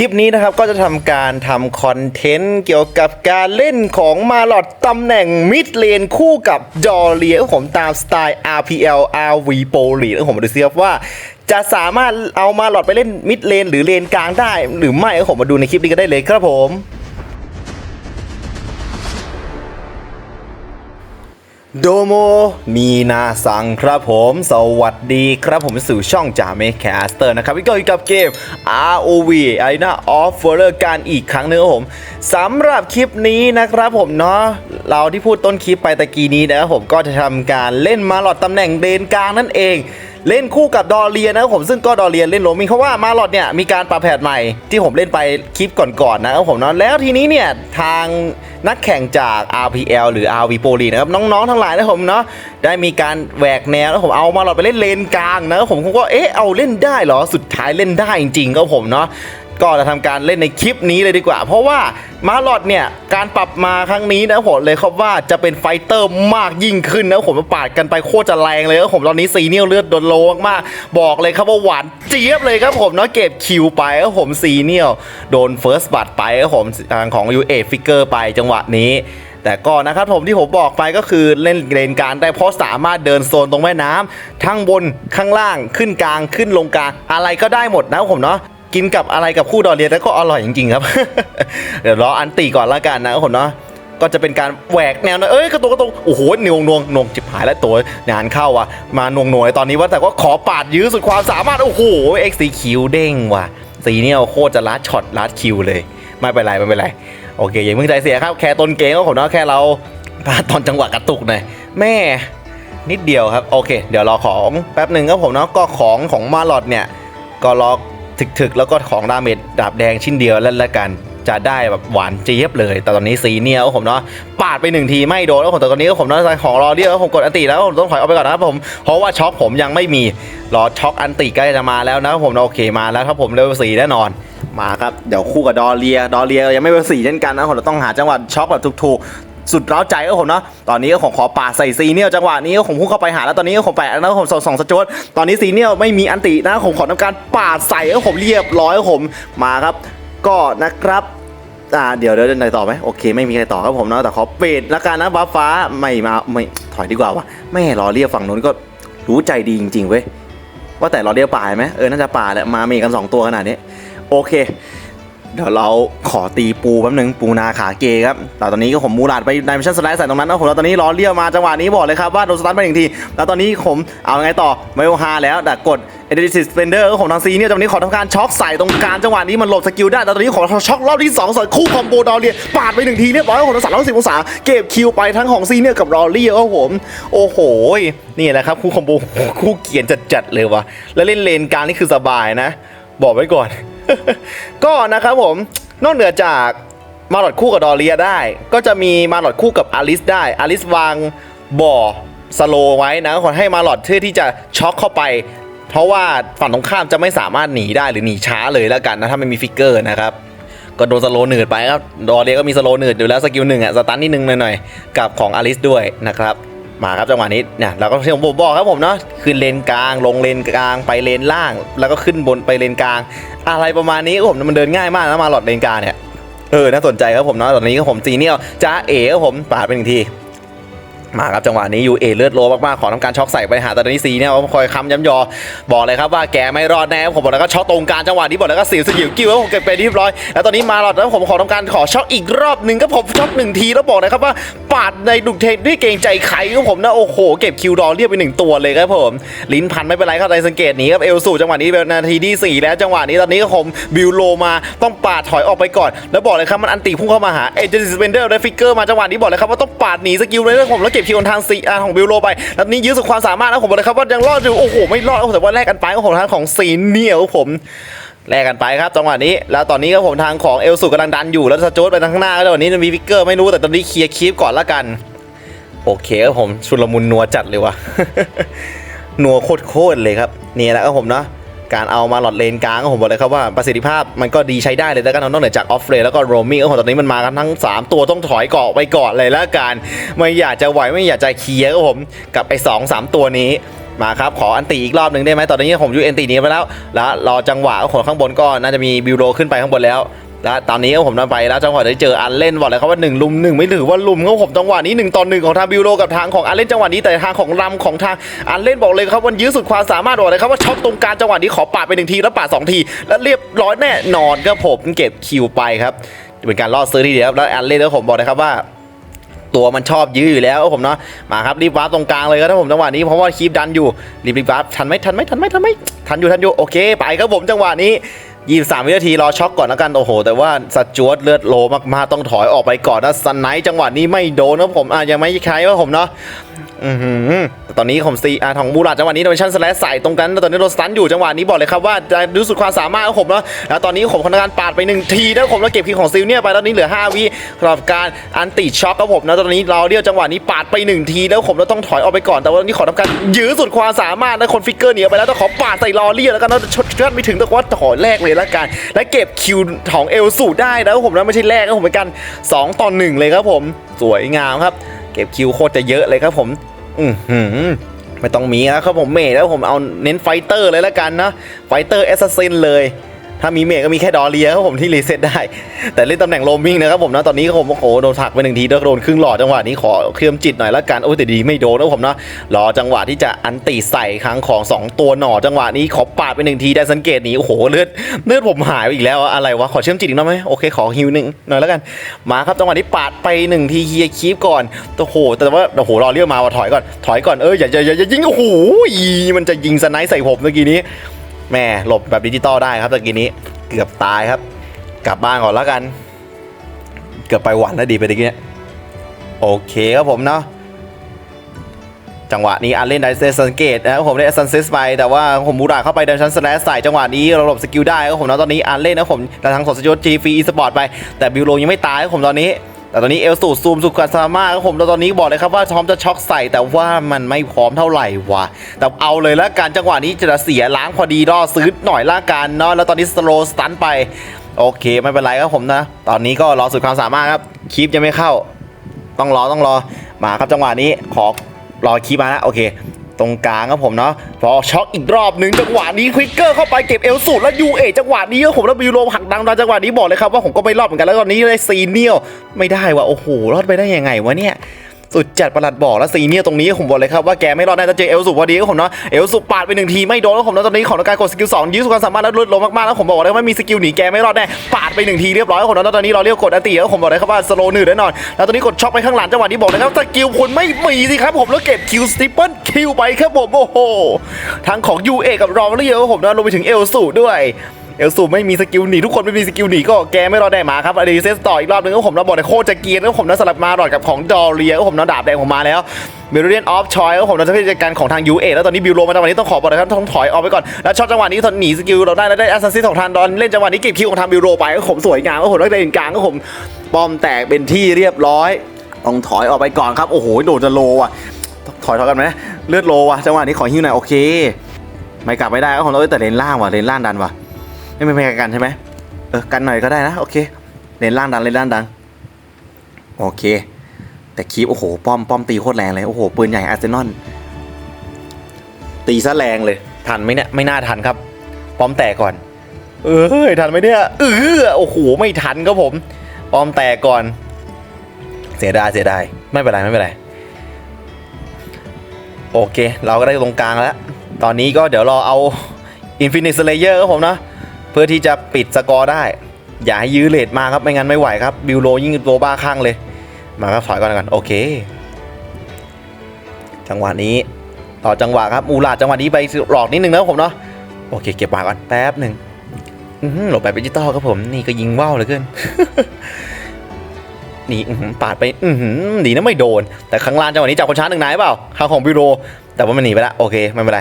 คลิปนี้นะครับก็จะทำการทำคอนเทนต์เกี่ยวกับการเล่นของมาลอดตำแหน่งมิดเลนคู่กับจอเลียผมตามสไตล์ RPL RV Pro League แล้วผมดูซิครับว่าจะสามารถเอามาหลอดไปเล่นมิดเลนหรือเลนกลางได้ หรือไม่ผมมาดูในคลิปนี้ก็ได้เลยครับผม โดโม มีนาสังครับผม สวัสดีครับผมสู่ช่องจ่าเมคแคสเตอร์นะครับวิกก็อยู่กับเกม ROV ไอน่าออฟเฟอร์การอีกครั้งหนึงครับผมสำหรับคลิปนี้นะครับผมเนาะเราที่พูดต้นคลิปไปตะกี้นี้นะครับผมก็จะทำการเล่นมาหลอดตำแหน่งเดนกลางนั่นเอง เล่นคู่กับดอเรียนะครับผมซึ่งก็ดอเรียเล่นโรมิงเพราะว่ามาลอดเนี่ยมีการปรับแผนใหม่ที่ผมเล่นไปคลิปก่อนๆนะครับผมเนาะแล้วทีนี้เนี่ยทางนักแข่งจาก RPL หรือ RV p o l y นะครับน้องๆทั้งหลายนะครับผมเนาะได้มีการแหวกแนวแล้วผมเอามาลอดไปเล่นเลนกลางนะครับผมก็เอ๊ะเอาเล่นได้เหรอสุดท้ายเล่นได้จริงๆครับผมเนาะ ก็จะทำการเล่นในคลิปนี้เลยดีกว่า เพราะว่ามาลอดเนี่ยการปรับมาครั้งนี้นะผมเลยครับว่าจะเป็นไฟเตอร์มากยิ่งขึ้นนะผมปาดกันไปโคตรจะแรงเลยครับผมตอนนี้ซีเนียลเลือดโดนโลมากบอกเลยครับว่าหวานเจี๊ยบเลยครับผมเนาะเก็บคิวไปครับผมซีเนียลโดนเฟิร์สบัตไปครับผมทางของ u ูเอฟิกเกอร์ไปจังหวะนี้แต่ก็นะครับผมที่ผมบอกไปก็คือเล่นเลนกางได้เพราะสามารถเดินโซนตรงแม่น้ำทั้งบนข้างล่างขึ้นกลางขึ้นลงกลางอะไรก็ได้หมดนะผมเนาะ กินกับอะไรกับคู่ดอเรียนแล้วก็อร่อยจริงๆครับ เดี๋ยวรออันตีก่อนละกันนะครับผมเนาะก็จะเป็นการแหวกแนวนะเอ้ยกระตุกกระตุกโอ้โหนวงนวงนวงจิบหายแล้วตัวงานเข้าว่ะมานวงนวงตอนนี้ว่าแต่ก็ขอปาดยื้อสุดความสามารถ โอ้โหเอ็กซ์คิวเด้งว่ะสีเนี่ยโคตรจะลัดช็อตลัดคิวเลยไม่เป็นไรไม่เป็นไรโอเคอย่าเพิ่งใจเสียครับแค่ต้นเกมก็ผมเนาะแค่เราพลาดตอนจังหวะกระตุกหน่อยแม่นิดเดียวครับโอเค เดี๋ยวรอของแป๊บหนึ่งครับผมเนาะก็ของของมาลอดเนี่ยก็ล็อ ถึกๆ แล้วก็ของดาเมจดาบแดงชิ้นเดียวแล้วละกันจะได้แบบหวานเจี๊ยบเลย แต่ตอนนี้สีเนี่ยผมเนาะปาดไปหนึ่งทีไม่โดนแล้วผมแต่ตอนนี้ก็ผมเนาะของรอเรียกแล้วผมกดอันติแล้วผมต้องถอยออกไปก่อนนะครับผมเพราะว่าช็อคผมยังไม่มีรอช็อคอันติใกล้จะมาแล้วนะผมโอเคมาแล้วครับผมเลเวลสีแน่นอนมาครับเดี๋ยวคู่กับดอเรียดอเรียยังไม่เป็นสี่เช่นกันนะผมเราต้องหาจังหวะช็อคแบบถูกๆ สุดร้าวใจก็ผมเนาะตอนนี้ก็ผมขอปาใส่ซีเนียลจังหวะนี้ก็ผมพุ่งเข้าไปหาแล้วตอนนี้ก็ผมแปะแล้วผมส่งสองสจวตตอนนี้ซีเนียลไม่มีอันตินะผมขอทำการปาใส่ก็ผมเรียบร้อยก็ผมมาครับ ก็นะครับอ่าเดี๋ยวเดี๋ยวไหนต่อไหมโอเค ไม่มีใครต่อครับผมเนาะแต่ขอเปดละกันนะบัฟฟ้าไม่มาไม่ถอยดีกว่าวะไม่รอเรียกฝั่งนู้นก็รู้ใจดีจริงๆเว้ยว่าแต่รอเรียกป่าไหมเออน่าจะป่าแหละมามีกันสองตัวขนาดนี้ โอเค เดี๋ยวเราขอตีปูแป๊บนึงปูนาขาเกครับแต่ตอนนี้ก็ผมมูลาดไปในมิชชั่นสไลด์ใส่ตรงนั้นนะผมแล้วตอนนี้รอเรียกมาจังหวะนี้บอกเลยครับว่าโดนสตันไปหนึ่งที แล้วตอนนี้ผมเอาไงต่อไมโอฮาแล้วแต่กดเอเด i ิสเ e นเดอร์ของทางซีเนี่ยจังหวะนี้ขอทำการช็อคใส่ตรงกลางจังหวะนี้มันหลบสกิลได้แต่ตอนนี้ขอช็อครอบที่2ใส่คู่คอมโบดอเรียปาดไปหนึ่งทีเรียบร้อยของทางสามร้อยสิบองศาเก็บคิวไปทั้งของซีเนี่ยกับรอเรียครับผมโอ้โหนี่แหละครับคู่คอมโบคู่เกียนจัดๆเลยวะแล้วเล่นเลนกลางนี่คือสบายนะ บอกไว้ก่อน ก็นะครับผมนอกเหนือจากมาหลอดคู่กับดอเรียได้ ก็จะมีมาหลอดคู่กับอลิสได้อลิสวางบ่อสโลไว้นะคนให้มาหลอดเพื่อที่จะช็อกเข้าไป เพราะว่าฝั่งตรงข้ามจะไม่สามารถหนีได้หรือหนีช้าเลยแล้วกันนะถ้าไม่มีฟิกเกอร์นะครับก็โดนสโลว์หนืดไปครับดอเรียก็มีสโลว์หนืดอยู่แล้วสกิลหนึ่งอะสตันนิดนึงหน่อยๆกับของอลิสด้วยนะครับ มาครับจังหวะนี้เนี่ยเราก็ที่ผมบอกครับผมเนาะขึ้นเลนกลาง ลงเลนกลางไปเลนล่าง แล้วก็ขึ้นบนไปเลนกลาง อะไรประมาณนี้ครับผมมันเดินง่ายมากนะมาหลอดเลนกลางเนี่ยเออน่าสนใจครับผมเนาะตอนนี้ก็ผมซีเนียลจ้าเอ๋ครับผมปาดเป็นที มาครับจังหวะนี้ยูเอเลือดโลมากๆขอทำการช็อกใส่ไปหาต่ตอนนี้ซีเนี่ยคอยค้ำย้ำยอ บอกเลยครับว่าแกไม่รอดแน่ผมบอกแล้วก็ช็อกตรงกลางจังหวะนี้บอกแล้วก็เสียสกิลกิ้วแล้วผมเก็บไปเรียบร้อยแล้วตอนนี้มาหลอดแล้วผมขอทำการขอช็อกอีกรอบหนึ่งก็ผมช็อกหนึ่งทีแล้วบอกเลยครับว่าปาดในดุกเทด้วยเกรงใจใครก็ผมนะโอ้โหเก็บคิวดอเรียบไปหนึ่งตัวเลยครับผมลิ้นพันไม่เป็นไรครับในสังเกตหนีครับเอลสูจังหวะนี้เป็นนาทีที่สี่แล้วจังหวะนี้ตอนนี้ก็ผมบิวโลมาต้องปาดถอยออกไปก่อน แล้วบอกเลยครับมันอันตีพุ่งเข้ามาหาเอเจนซี่สเปนเดอร์และฟิกเกอร์มาจังหวะนี้บอกเลยครับว่าต้องปาดหนีสกิลเลยแล้วผมแล้วเก็บคิวทางซีอาของบิวโลไปแล้วนี้ยื้อสุดความสามารถนะผมบอกเลยครับว่ายังรอดอยู่โอ้โหไม่รอดแต่ว่าแลกกันไปของทางของซีเนียครับผมแลกกันไปครับจังหวะนี้ แล้วตอนนี้ก็ผมทางของเอลสุกำลังดันอยู่แล้วสโจดไปทางข้างหน้าแล้ววันนี้มีฟิกเกอร์ไม่รู้แต่ตอนนี้เคลียร์คีฟก่อนละกัน โอเคครับผมชุลมุนนัวจัดเลยว่ะนัวโคตรๆเลยครับนี่แหละครับผมเนาะ การเอามาหลอดเลนกลางก็ผมบอกเลยครับว่าประสิทธิภาพมันก็ดีใช้ได้เลยแล้วกันนอกเหนือจากออฟเรแล้วก็โรมิงก็ผมตอนนี้มันมากันทั้ง 3 ตัวต้องถอยเกาะไปก่อนเลยแล้วกัน ไม่อยากจะไหวไม่อยากจะเคลียร์ก็ผมกับไอ้สองสามตัวนี้มาครับ ขออันตีอีกรอบหนึ่งได้ไหมตอนนี้ผมยูเอ็นตีนี้ไปแล้ว แล้วรอจังหวะก็ขนข้างบนก็น่าจะมีบิวโรขึ้นไปข้างบนแล้ว แล้วตอนนี้ผมนำไปแล้วจังหวะได้เจออันเล่นบอกเลยครับว่า1ลุมหนึ่งไม่ถือว่าลุมครับผมจังหวะนี้1ต่อหนึ่งของทางบิวโรกับทางของอันเล่นจังหวะนี้แต่ทางของลำของทางอันเล่นบอกเลยครับว่ายื้อสุดความสามารถบอกเลยครับว่าช็อตตรงกลางจังหวะนี้ขอปาดไปหนึ่งทีแล้วปาดสองทีแล้วเรียบร้อยแน่นอนครับผมเก็บคิวไปครับเป็นการล่อซื้อทีเดียวแล้วอันเล่นแล้วผมบอกเลยครับว่าตัวมันชอบยื้ออยู่แล้วผมเนาะมาครับรีบวาร์ปตรงกลางเลยครับผมจังหวะนี้เพราะว่าคีบดันอยู่รีบรีบวาร์ปทันไหมทันไหมทันไหมทันไหมทันอยู่ทันอยู่โอเค ไปครับผมจังหวะนี้ ยี่สามวินาทีรอช็อกก่อนแล้วกันโอ้โห แต่ว่าสจวตเลือดโลมากๆต้องถอยออกไปก่อนนะสไนไนจังหวะนี้ไม่โดนนะผมอะยังไม่ใช้ว่าผมเนาะ อือหือแต่ตอนนี้ผมซีอาของมูราจังหวะนี้โดนชั่นสแลชใส่ตรงนั้นแต่ตอนนี้โดนสตันอยู่จังหวะนี้บอกเลยครับว่าจะรู้สุดความสามารถของผมเนาะแล้วตอนนี้ผมทำการปาดไปหนึ่งทีนะผมแล้วเก็บคิวของซิลเนี่ยไปตอนนี้เหลือ 5 วิสำหรับการอันติช็อคครับผมนะตอนนี้เราเรียวจังหวะนี้ปาดไปหนึ่งทีแล้วผมเราต้องถอยออกไปก่อนแต่ว่าตอนนี้ขอทำการยื้อสุดความสามารถนะคนฟิกเกอร์หนีออกไปแล้วต้องขอปาดใส่ลอเรียแล้วกันนะชดชดไม่ถึงแต่ว่าขอยแลกเลยละกัน และเก็บคิวของเอลสูได้นะครับผมนะไม่ใช่แลกนะผมเป็นกันสองต่อหนึ่งเลยครับผมสวยงามครับ เก็บคิวโคตรจะเยอะเลยครับผม อือหือไม่ต้องมีนะครับผมเมทแล้วผมเอาเน้นไฟเตอร์เลยละกันนะ ไฟเตอร์แอสซัสซินเลย ถ้ามีเมทก็มีแค่ดอเรียครับผมที่รีเซ็ตได้ แต่เล่นตำแหน่งโรมิ่งนะครับผมนะตอนนี้ผมโอ้โหโดนถักไปหนึ่งทีแล้วโดนครึ่งหลอดจังหวะนี้ขอเคลื่อมจิตหน่อยละกันโอ้แต่ดีไม่โดนนะผมนะรอจังหวะที่จะอันตีใส่ครั้งของสองตัวหน่อจังหวะนี้ขอปาดไปหนึ่งทีได้สังเกตหนีโอ้โหเลือดเลือดผมหายไปอีกแล้วอะอะไรวะขอเชื่อมจิตอีกหน่อยไหมโอเคขอฮิวหนึ่งหน่อยแล้วกันมาครับจังหวะนี้ปาดไปหนึ่งทีเฮียคีฟก่อนโอ้โหแต่ว่าโอ้โหรอเรียกมาว่าถอยก่อนถอยก่อนเอออย่าอย่าอย่ายิงโอ้โหมันจะยิงสไนป์ใส่ผมเมื่อกี้นี้ แม่หลบแบบดิจิตอลได้ครับตะกี้นี้เกือบตายครับ กลับบ้านก่อนแล้วกัน เกือบไปหวันแล้วดีไปตะกี้เนี้ยโอเคครับผมเนาะจังหวะนี้อันเล่นไดเซสังเกตนะครับผมได้ซันเซสไปแต่ว่าผมบูราเข้าไปเดินชั้นสแลสใส่จังหวะนี้เราหลบสกิลได้ครับผมเนาะตอนนี้อันเล่นนะผมแต่ทางสดสยศจีฟีอีสปอร์ตไปแต่บิวโรยังไม่ตายครับผมตอนนี้ แต่ตอนนี้เอลสูดซูมสุดความสามารถครับผมแล้วตอนนี้บอกเลยครับว่าพร้อมจะช็อกใส่แต่ว่ามันไม่พร้อมเท่าไหร่วะแต่เอาเลยละกันจังหวะนี้จะเสียล้างพอดีรอซื้อหน่อยละกันเนาะแล้วตอนนี้สโลสตันไปโอเคไม่เป็นไรครับผมนะ ตอนนี้ก็รอสุดความสามารถครับคลิปยังไม่เข้า ต้องรอต้องรอมาครับจังหวะนี้ขอรอคลิปมานะโอเค ตรงกลางครับผมเนาะพอช็อกอีกรอบหนึ่งจังหวะนี้ควิกเกอร์เข้าไปเก็บเอลสูดแล้วยูเอจังหวะนี้ครับผมแล้วบิวโรหักดังตอนจังหวะนี้บอกเลยครับว่าผมก็ไม่รอดเหมือนกันแล้วตอนนี้ได้ซีเนียลไม่ได้ว่ะโอ้โหรอดไปได้ยังไงวะเนี่ย สุดจัดประหลัดบอกแล้วซีเนียตรงนี้ผมบอกเลยครับว่าแกไม่รอดแน่ถ้าเจอเอลสูพอดีครับผมเนาะเอลสูปาดไปหนึ่งทีไม่โดนแล้วผมแล้วตอนนี้ของการกดสกิลสองยื้อสุดความสามารถแล้วลดลงมากๆแล้วผมบอกเลยว่าไม่มีสกิลหนีแกไม่รอดแน่ปาดไปหนึ่งทีเรียบร้อยครับผมแล้วตอนนี้เราเรียกกดอันตีแล้วผมบอกเลยครับว่าสโลว์หนืดแน่นอนแล้วตอนนี้กดช็อปไปข้างหลังจังหวะนี้บอกเลยครับสกิลคุณไม่มีสิครับผมแล้วเก็บคิวสติปเปิลคิวไปครับผมโอ้โหทั้งของยูเอกับรอเรียครับผมนะรวมไปถึงเอลสูด้วย เอลสูไม่มีสกิลหนีทุกคนไม่มีสกิลหนีก็แกไม่รอดได้มาครับอดีเซสต่ออีกรอบหนึงก็ผมราบอกโคตรจะเกียร์แล้วผมนะสลับมาดอดกับของดอเรียก็ผมนะดาบแดงผมมาแล้วเมริเดียนออฟชอยก็ผมนะจะเป็นการของทางยูเอแล้วตอนนี้บิวโรมาจังหวะนี้ต้องขอบอกเลยครับต้องถอยออกไปก่อนแล้วช็อตจังหวะนี้ทนหนีสกิลเราได้แล้วได้แอสซัสซิสของทางดอนเล่นจังหวะนี้เก็บคิวของทางบิวโรไปก็ผมสวยงามก็ผมได้เลนกลางก็ผมปอมแตกเป็นที่เรียบร้อยต้องถอยออกไปก่อนครับโอ้โหโดนจะโลว่ะถอยถอยกันไหมเลือดโลว่ะจังหวะนี้ขอฮิวหน่อยโอเค ไม่กลับไม่ได้ก็ผมเราแต่เลนล่างว่ะเลนล่างดันว่ะ ไม่ไม่ไม่กันใช่ไหมเออกันหน่อยก็ได้นะโอเคเลนล่างดันเลนล่างดันโอเค แต่คีปโอ้โหป้อมป้อมตีโคตรแรงเลยโอ้โหปืนใหญ่อาร์เซนอลตีซะแรงเลย ทันไหมเนี่ยไม่น่าทันครับ ป้อมแตกก่อน เออทันไหมเนี่ยเออโอ้โหไม่ทันครับผม ป้อมแตกก่อน เสียดายเสียดายไม่เป็นไรไม่เป็นไรโอเค เราก็ได้ตรงกลางแล้ว ตอนนี้ก็เดี๋ยวรอเอา Infinite Slayer ครับผมนะ เพื่อที่จะปิดสกอร์ได้ อย่าให้ยื้อเลทมาครับไม่งั้นไม่ไหวครับบิวโรยิ่งโตบ้าข้างเลย มาครับถอยก่อนก่อนโอเค จังหวะนี้ต่อจังหวะครับอูลาจังหวะนี้ไปหลอกนิดนึงแล้วผมเนาะโอเค เก็บมาก่อนแป๊บหนึ่งหลบแบบดิจิตอลครับผมนี่ก็ยิงว่าวเลยเกินนี่อื้อหือปาดไปหือดีนะไม่โดน แต่ข้างล่างจังหวะนี้จับคนช้าหนึ่งนายเปล่าข้างของบิโร แต่ว่ามันหนีไปแล้วโอเคไม่เป็นไร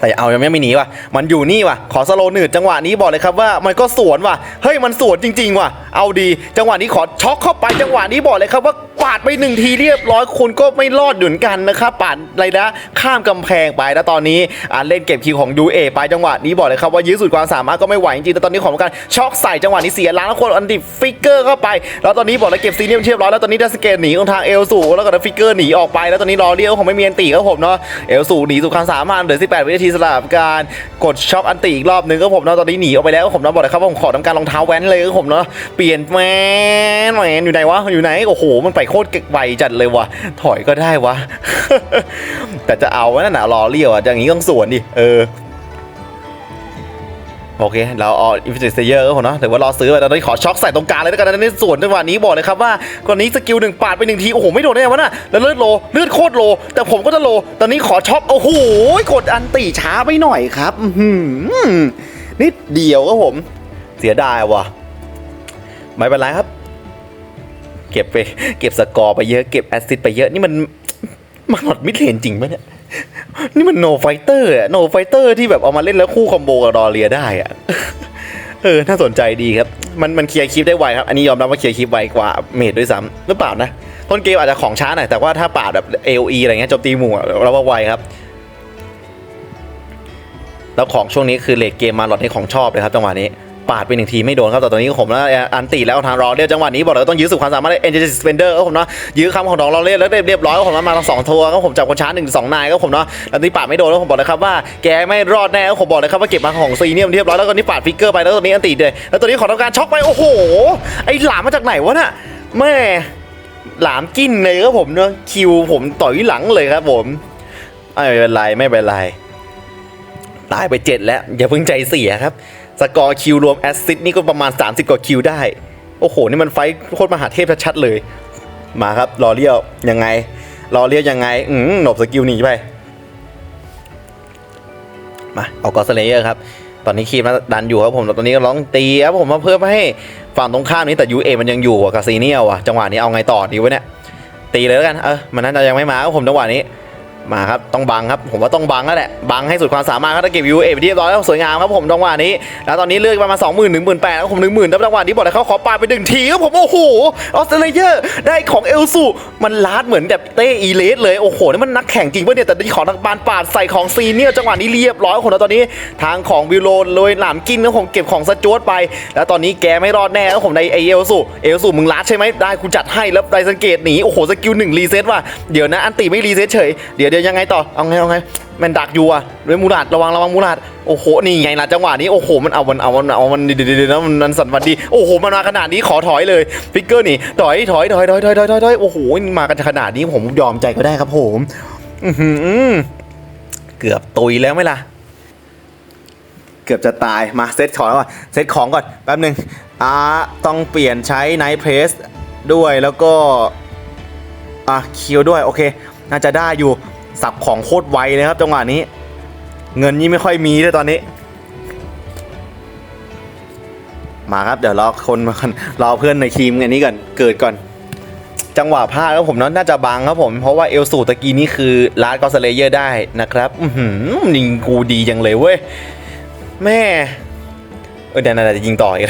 แต่เอายังไม่หนีว่ะ มันอยู่นี่ว่ะ ขอสโลหนืดจังหวะนี้บอกเลยครับว่ามันก็สวนว่ะ เฮ้ยมันสวนจริง ๆ ว่ะ เอาดี จังหวะนี้ขอช็อกเข้าไปจังหวะนี้บอกเลยครับว่าปาดไปหนึ่งทีเรียบร้อยคุณก็ไม่รอดเหมือนกันนะครับปาดไรนะข้ามกำแพงไปแล้วตอนนี้อ่าเล่นเก็บคิวของยูเอไปจังหวะนี้บอกเลยครับว่ายื้อสุดความสามารถก็ไม่ไหวจริงๆแต่ตอนนี้ของการช็อกใส่จังหวะนี้เสียล้างแล้วคนอันติฟิกเกอร์เข้าไป แล้วตอนนี้บอกเลยเก็บซีเนียมเรียบร้อยแล้วตอนนี้ดัสเกตหนีของทางเอลสูแล้วก็ฟิกเกอร์หนีออกไปแล้วตอนนี้รอเรียวผมไม่มีอันติครับผมเนาะเอลสูหนีสุดความสามารถเหลือ18วินาทีสำหรับการกดช็อคอันติอีกรอบนึงก็ผมเนาะตอนนี้หนีออกไปแล้วผมเนาะบอกเลยครับว่าผมขอทำการรองเท้าแว้นเลยก็ผมเนาะเปลี่ยนแมนแมนอยู่ไหนวะอยู่ไหนโอ้โหมันไปโคตรไวจัดเลยวะถอยก็ได้วะแต่จะเอาไว้นั่นน่ะรอเรียวอะอย่างนี้ต้องสวนดิเออ โอเค เราเอาอินฟินิตเยอร์ก็ผมเนาะถือว่ารอซื้อไปตอนนี้ขอช็อคใส่ตรงกลางเลยแล้วกันนะในส่วนจังหวะนี้บอกเลยครับว่าคนนี้สกิลหนึ่งปาดไปหนึ่งที โอ้โห ไม่โดนได้ไงวะน่ะแล้วเลือดโลเลือดโคตรโล แต่ผมก็จะโล ตอนนี้ขอช็อคโอ้โหกดอันตีช้าไปหน่อยครับอื้อหือนิดเดียวครับผม เสียดายว่ะไม่เป็นไรครับ เก็บไป เก็บสกอร์ไปเยอะเก็บแอสซิสต์ไปเยอะนี่มันมันหมดมิดเลนจริงไหมเนี่ย นี่มันโนไฟเตอร์อะโนไฟเตอร์ที่แบบเอามาเล่นแล้วคู่คอมโบกับดอเรียได้อะเออ น่าสนใจดีครับ มันมันเคลียร์คลิปได้ไวครับ อันนี้ยอมรับว่าเคลียร์คลิปไวกว่าเมดด้วยซ้ำหรือเปล่านะ ต้นเกมอาจจะของช้าหน่อย แต่ว่าถ้าปาดแบบ AOE อะไรเงี้ยโจมตีหมู่เราว่าไวครับ แล้วของช่วงนี้คือเลดเกมมาหลอดให้ของชอบเลยครับจังหวะนี้ ปาดไปหนึ่งทีไม่โดนครับแต่ตอนนี้ผมแล้วอันตีแล้วทางรอเรียจังหวะนี้บอกเลยต้องยื้อสุดความสามารถเอ็นเจสเปนเดอร์ก็ผมเนาะยื้อคำของน้องรอเรียแล้วเรียบร้อยก็ผมมาทั้งสองทัวร์ก็ผมจับคนช้าหนึ่งสองนายก็ผมเนาะแล้วนี่ปาดไม่โดนแล้วผมบอกเลยครับว่าแกไม่รอดแน่ก็ผมบอกเลยครับว่าเก็บมาของซีเนียมเรียบร้อยแล้วก็นี่ปาดฟิกเกอร์ไปแล้วตอนนี้อันตีเลยแล้วตอนนี้ขอทำการช็อกไปโอ้โหไอ้หลามมาจากไหนวะน่ะแม่หลามกินเลยครับผมเนาะคิวผมต่อยหลังเลยครับผมไม่เป็นไรไม่เป็นไรตายไป7แล้วอย่าเพิ่งใจเสียครับ สกอร์คิวรวมแอสซิสต์นี่ก็ประมาณ 30 กว่าคิวได้ โอ้โห นี่มันไฟโคตรมหาเทพชัดๆเลย มาครับรอเลี้ยวยังไงรอเลี้ยวยังไงอืมหนบสกิลหนีไป มาเอากอสเลเยอร์ครับ ตอนนี้คีมดันอยู่ครับผมตอนนี้ก็ร้องตีครับผมมาเพิ่มให้ฝั่งตรงข้ามนี้แต่ยูเอมันยังอยู่อะกับซีเนียลอะจังหวะนี้เอาไงต่อดีวะเนี่ยตีเลยแล้วกันเออมันน่าจะยังไม่มาครับผมจังหวะนี้ มาครับต้องบังครับผมว่าต้องบังแล้วแหละบังให้สุดความสามารถครับถ้าเก็บยูเอไปที่เรียบร้อยแล้วสวยงามครับผมจังหวะนี้ แล้วตอนนี้เลือกประมาณสองหมื่นหนึ่งหมื่นแปดแล้วผมหนึ่งหมื่นแล้วจังหวะนี้บอกเลยเขาขอปาไปหนึ่งทีครับผมโอ้โหออสเตรเลียได้ของเอลซูมันลาดเหมือนแบบเต้อีเลสเลยโอ้โหนี่มันนักแข่งจริงปะเนี่ยแต่ที่ของทางบานปาดใส่ของซีเนี่ยจังหวะนี้เรียบร้อยของเราตอนนี้ทางของบิโลเลยหลามกินแล้วผมเก็บของสจวตไป แล้วตอนนี้แกไม่รอดแน่แล้วผมในไอเอลซูเอลซูมึงลาดใช่ไหมได้กูจัดให้แล้วไดสังเกตหนีโอ้โหสกิลหนึ่งรีเซ็ตว่ะเดี๋ยวนะอันติไม่รีเซ็ตเฉยเดี๋ยวเดี๋ยวยังไงต่อ เอาไงเอาไงแมนดักอยู่อะด้วยมูราดระวังระวังมูราดโอ้โห นี่ไงล่ะจังหวะนี้ โอ้โห มันเอามันเอามันเอามันดีดีดีนะมันมันสั่นวันดี โอ้โห มันมาขนาดนี้ขอถอยเลยฟิกเกอร์นี่ ถอยถอยถอยถอยถอยถอยถอยโอ้โห มากันขนาดนี้ผมยอมใจก็ได้ครับผม อือเกือบตุยแล้วไหมล่ะ เกือบจะตาย มาเซตของก่อนเซตของก่อน แป๊บหนึ่งอ่าต้องเปลี่ยนใช้ไนท์เพรสด้วยแล้วก็อะคิวด้วย โอเค น่าจะได้อยู่ สับของโคตรไวเลยครับจังหวะนี้ เงินยี่ไม่ค่อยมีด้วยตอนนี้ มาครับเดี๋ยวรอคนมากันรอเพื่อนในทีมอันนี้ก่อนเกิดก่อน จังหวะพลาดครับผมเนาะน่าจะบังครับผมเพราะว่าเอลสูตะกี้นี้คือลาดกอสเลเยอร์ได้นะครับ อือหือยิงกูดีจังเลยเว้ยแม่เออเดี๋ยวน่าจะยิงต่ออีก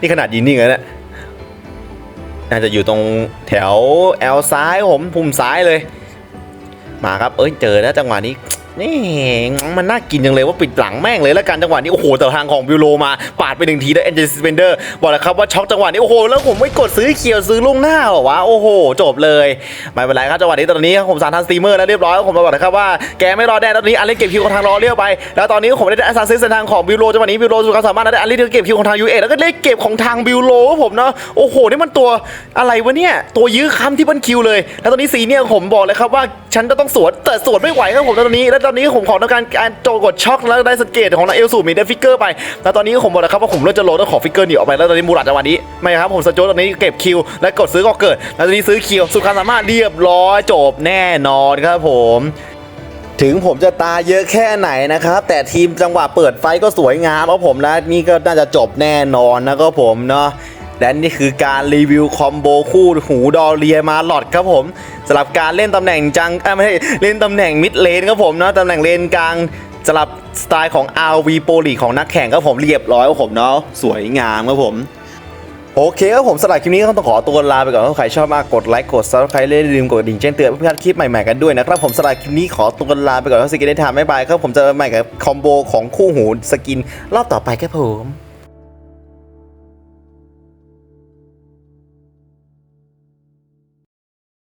นี่ขนาดยิงนี่เลยนะน่าจะอยู่ตรงแถวแอลซ้ายผมพุ่มซ้ายเลย มาครับเอ้ยเจอแล้วจังหวะนี้นี่มันน่ากินจังเลยว่าปิดหลังแม่งเลยแล้วกันจังหวะนี้โอ้โหแต่ทางของบิวโลมาปาดไปหนึ่งทีแล้วเอ็นเจสเปนเดอร์บอกเลยครับว่าช็อกจังหวะนี้โอ้โหแล้วผมไม่กดซื้อเขียวซื้อล่วงหน้าหรอวะโอ้โห จบเลยไม่เป็นไรครับจังหวะนี้ตอนนี้ผมสารทันสตรีมเมอร์แล้วเรียบร้อยผมมาบอกเลยครับว่าแกไม่รอดแน่ตอนนี้อันเล่นเก็บคิวของทางรอเรียวไป แล้วตอนนี้ผมได้แอสซัสซิสทางของบิวโลจังหวะนี้บิวโลสุดความสามารถได้อันเล่นเก็บคิวของทางยูเอแล้วก็เล่นเก็บของทางบิวโลผมเนาะโอ้โหนี่มันตัวอะไรวะเนี่ยตัวยื้อค้ำที่บนคิวเลย แล้วตอนนี้สีเนี่ยผมบอกเลยครับว่าฉันจะต้องสวนแต่สวนไม่ไหวครับผมตอนนี้ แล้วตอนนี้ผมขอทำการการโจกดช็อกแล้วได้สเกตของนายเอลสูมีได้ฟิกเกอร์ไปแล้วตอนนี้ผมบอกเลยครับว่าผมเริ่มจะโหลดต้องขอฟิกเกอร์หนีออกไปแล้วตอนนี้มูรัดจังหวะนี้ไม่ครับผมสโจตอนนี้เก็บคิว และกดซื้อก็เกิด แล้วตอนนี้ซื้อคิวสุดความสามารถเรียบร้อยจบแน่นอนครับผมถึงผมจะตาเยอะแค่ไหนนะครับ แต่ทีมจังหวะเปิดไฟก็สวยงามครับผมนะนี่ก็น่าจะจบแน่นอนนะครับผมเนาะ และนี่คือการรีวิวคอมโบคู่หูดอเรียมาหลอดครับผมสำหรับการเล่นตำแหน่งจังไม่ใช่เล่นตำแหน่งมิดเลนครับผมเนาะตำแหน่งเลนกลางสำหรับสไตล์ของ RV โปลีของนักแข่งครับผมเรียบร้อยครับผมเนาะสวยงามครับผมโอเคครับผมสำหรับคลิปนี้ก็ต้องขอตัวลาไปก่อนถ้าใครชอบมากกดไลค์กดซับสไครต์อย่ลืมกดดิ่งแจ้งเตือนเพื่อพลาดคลิปใหม่ๆกันด้วยนะครับผมสำหรับคลิปนี้ขอตัวลาไปก่อนถ้าสกินได้ทำบ๊ายบายครับผมจะมาใหม่กับคอมโบของคู่หูสกินรอบต่อไปครับผม